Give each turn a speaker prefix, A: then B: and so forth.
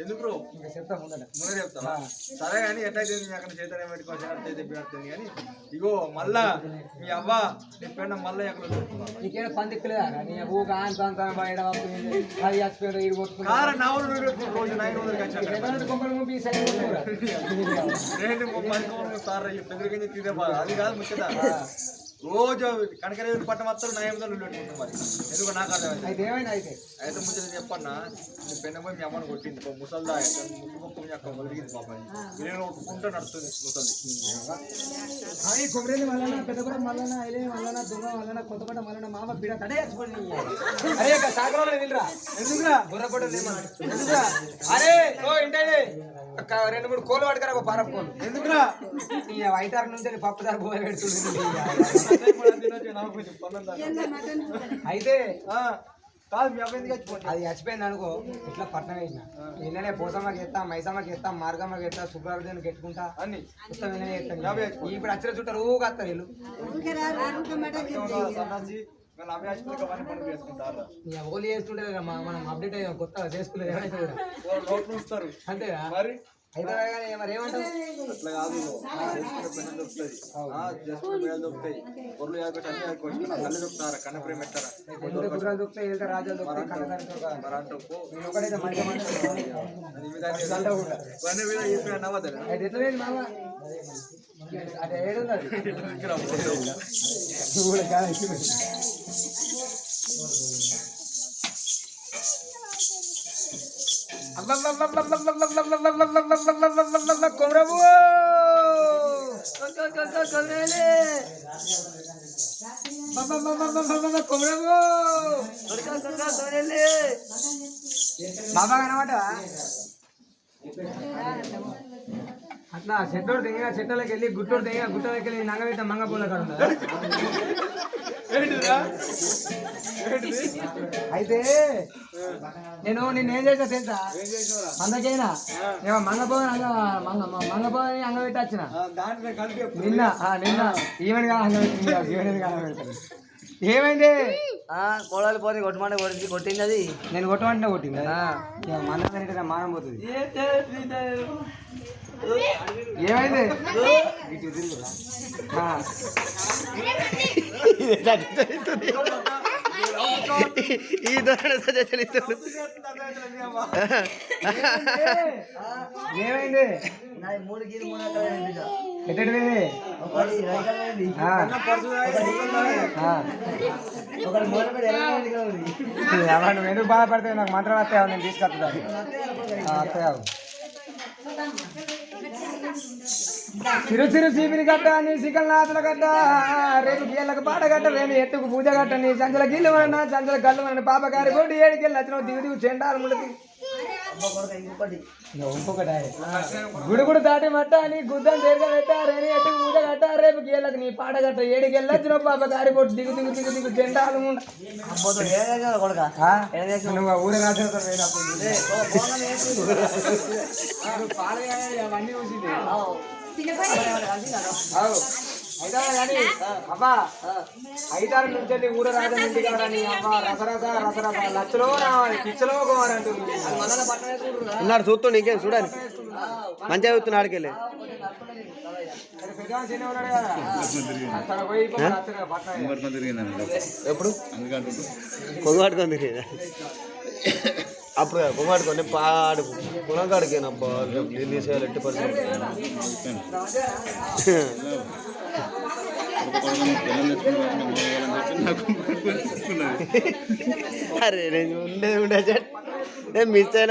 A: ఎందుకు
B: ఇంకా చెప్తా
A: ముందే చెప్తావా సరే కానీ ఎట్లయితే నీ అక్కడ చేతనే అయితే పెడుతుంది కానీ ఇగో మళ్ళా మీ అవ్వ నీ పెన్న మళ్ళీ ఎక్కడ
B: నీకేదో పని తిక్కలేదా నీ
A: పెట్టుకుని రోజు నైన్ వందలకి సార్ పెద్దరికని తీరే బాధ అది కాదు ముఖ్యత రోజు కనకరేవి పట్ట మొత్తం వందలు పెట్టుకుంటాం మరి. ఎందుకు నాకు అర్థమైంది.
B: అయితే ఏమైనా అయితే?
A: అయితే ముందు చెప్పన్నా నీ పెన్న పోయి మీ అమ్మని కొట్టింది పాపం ముసల్దా ముక్కు మీ అక్క మొదలిగింది పాపం నేను ఒప్పుకుంటూ నడుస్తుంది ముసల్ది.
B: అవి కొబ్బరి మల్లన పెద్దపడ మల్లన ఐలే మల్లన దుంగ మల్లన కొత్తపడ మల్లన మామ బిడ తడే అరే సాగరంలో వెళ్ళరా ఎందుకురా? బుర్రపడ ఎందుకురా? అరే ఓ ఇంటే రెండు మూడు కోళ్ళు పట్టుకరా పారపు కోళ్ళు
A: ఎందుకురా?
B: ఈ వైటార్ నుంచి పప్పు దారి పోయి పెడుతుంది అయితే
A: కాదు మీ
B: అది చచ్చిపోయింది అనుకో ఇట్లా పట్నం వేసిన. నిన్ననే పోసమ్మకి ఎత్తా మైసమ్మకి ఎత్తా మార్గమ్మకి ఎత్తా శుక్రవారం ఎట్టుకుంటా
A: అన్ని.
B: మొత్తం ఎత్తాను. ఇప్పుడు అచ్చిన చుట్టారు ఊగా వస్తారు వీళ్ళు ఓన్లీ చేస్తుంటే మనం అప్డేట్ అయ్యాం కొత్తగా చేసుకునేది ఏమైతే అంతేగా
A: మరి? అట్లా కాదు దొరుకుతాయి. అన్ని దొరుకుతారా కన్న ప్రేమ
B: దొరుకుతాయి రాజాలు దొరుకుతాయి కన్నదారి దొరకదు.
A: మరి అంటూ పో.
B: నేను ఒకటైతే మంచి మాట
A: అది మీ దాన్ని పని మీద చెప్పిన నవ్వదు
B: అయితే ఎట్లా లేదు మామ అదే ఏడుంది అది నువ్వు కూడా కాదు, ఎక్కువ. కొమరబు కొమరబు బాబా కనమాట అట్లా చెట్టోడు తెగిన చెట్టలోకి వెళ్ళి గుట్టోడు తెగిన గుట్టలోకి వెళ్ళి నంగబెట్ట మంగపూల కాడ అయితే నేను నిన్న ఏం చేసా తెలుసా? అందుకైనా ఏమో మంగపోని అంగ మంగ మంగపోని అంగబెట్టి వచ్చిన. నిన్న నిన్న ఈవెన్గా ఈవెన్ అంగబెట్టింది ఏమైంది?
C: కోడలు పోతే కొట్టమంటే కొట్టి కొట్టింది అది.
B: నేను కొట్టమంటే కొట్టింది మన తింటే మానం పోతుంది. ఏమైంది?
C: ఈ ధోరణి చలిస్తాడు
B: ఏమైంది?
C: మూడు గిరి మూడు
B: ఎట్టడిపోయింది నువ్వు ఎందుకు బాధపడితే నాకు మంత్రం వస్తావు నేను తీసుకొస్తా వస్తావు చిరు చిరు చీపిరి గడ్డ నీ సికల్ నాతుల గట్ట రేపు గీళ్ళకు పాడగడ్డ గట్ట రేపు ఎట్టుకు పూజ గట్ట నీ చంచల గిల్లు వలన చంచల గల్లు వలన పాపగారి కోటి ఏడికెళ్ళి వచ్చిన దిగు దిగు చెండాలు ముడికి ఇంకొకటి గుడుగుడు దాటి మట్ట నీ గుద్దం తీరగ పెట్ట రేని ఎట్టుకు పూజ గట్ట రేపు గీళ్ళకు నీ పాట గట్ట ఏడికెళ్ళి వచ్చిన పాపగారి కోటి దిగు దిగు దిగు దిగు
C: కొడక?
B: ఆ? నువ్వు ఆ ఊరే రాసేస్తావు అవన్నీ ఐదారు నుంచి ఊర రాజా ఇంటికి రాని అబ్బా రసరస రసరస లచ్చలో రావాలి పిచ్చలో పోవాలంటూ
C: ఉన్నాడు చూస్తుండు ఇంకేం చూడాలి మంచిగా చూస్తున్నాడు ఆడికెళ్ళి ఎప్పుడు? పట్టుకొని తిరిగేదా? అప్పుడు పట్టుకొని పాడు. అబ్బా నీళ్ళు తీసేయాలి ఎట్టి పరిస్థితి అరే నేను ఉండే ఉండే నేను మిస్ అయినా